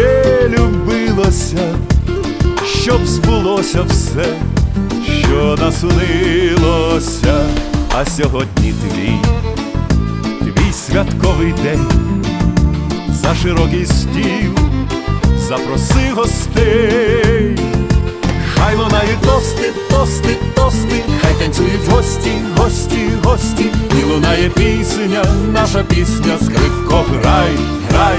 ще любилося, щоб збулося все, що наснилося, а сьогодні твій, твій святковий день. За широкий стіл, запроси гостей, хай лунають тости, тости, тости, хай танцюють гості, гості, гості, і лунає пісня, наша пісня, скрипко, грай, грай,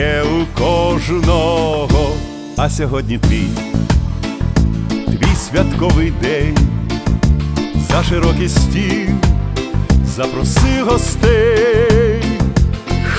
є у кожного, а сьогодні твій, твій святковий день, за широкий стіл, запроси гостей,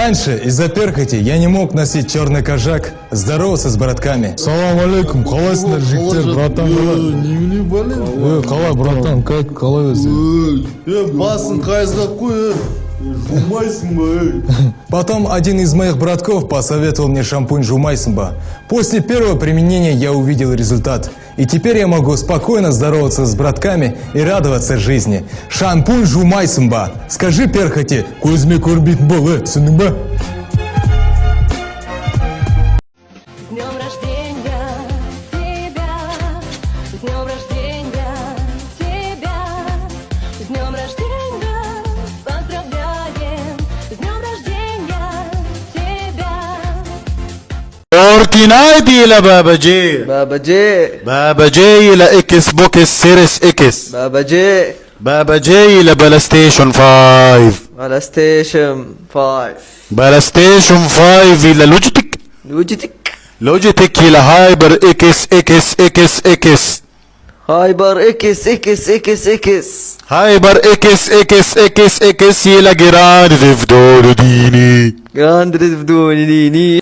Раньше из-за перхоти я не мог носить черный кожак, здороваться с братками. Салам алейкум, қалайсыңдар жігіттер, братан қалай? немене болеет? Ой, қалай, братан, как, қалай өзі? Э, басын қайызға қой, э. Жумайсың ба, эй? Потом один из моих братков посоветовал мне шампунь Жумайсмба. После первого применения я увидел результат. И теперь я могу спокойно здороваться с братками и радоваться жизни. Шампунь Жумайсмба. Скажи перхоти, көзіме көрінбейтін бол, э, فورتنايت إلى بابا جي بابا جي بابا جي إلى إكس بوكس سيريس إكس بابا جي بابا جي إلى بلا ستيشن 5 على ستيشن 5 بلا ستيشن 5 إلى لوجيتك وجدك لوجيتك إلى هايبر إكس إكس إكس إكس هايبر إكس إكس إكس إكس هايبر إكس إكس إكس إكس إلى جيران ريفدول ديني جراند بدون ديني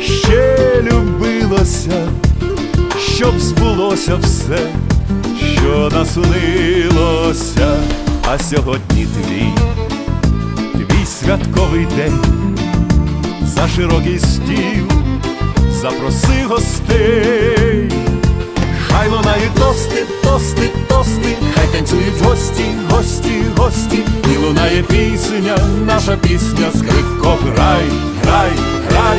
ще любилося, щоб збулося все, що наснилося, а сьогодні твій, твій святковий день, за широкий стіл, запроси гостей. Хай лунають тости, тости, тости, хай танцюють гості, гості, гості, і лунає пісня, наша пісня, скрипко, грай, грай, грай,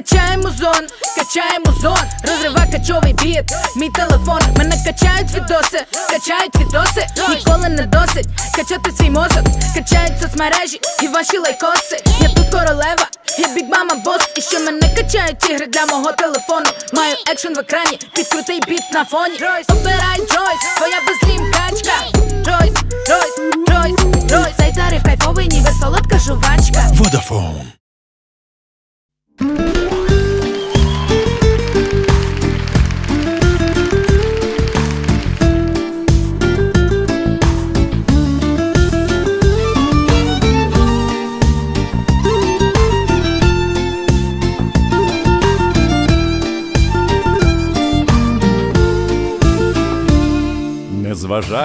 Качаємо зон, качаємо зон, розрива качовий біт, мій телефон, мене качають відоси, качають відоси, ніколи не досить качати свій мозок, качають соцмережі і ваші лайкоси. Я тут королева, я біг мама бос, і що мене качають ігри для мого телефону. Маю екшен в екрані, під крутий біт на фоні. Обирай Джойс, твоя безлім качка.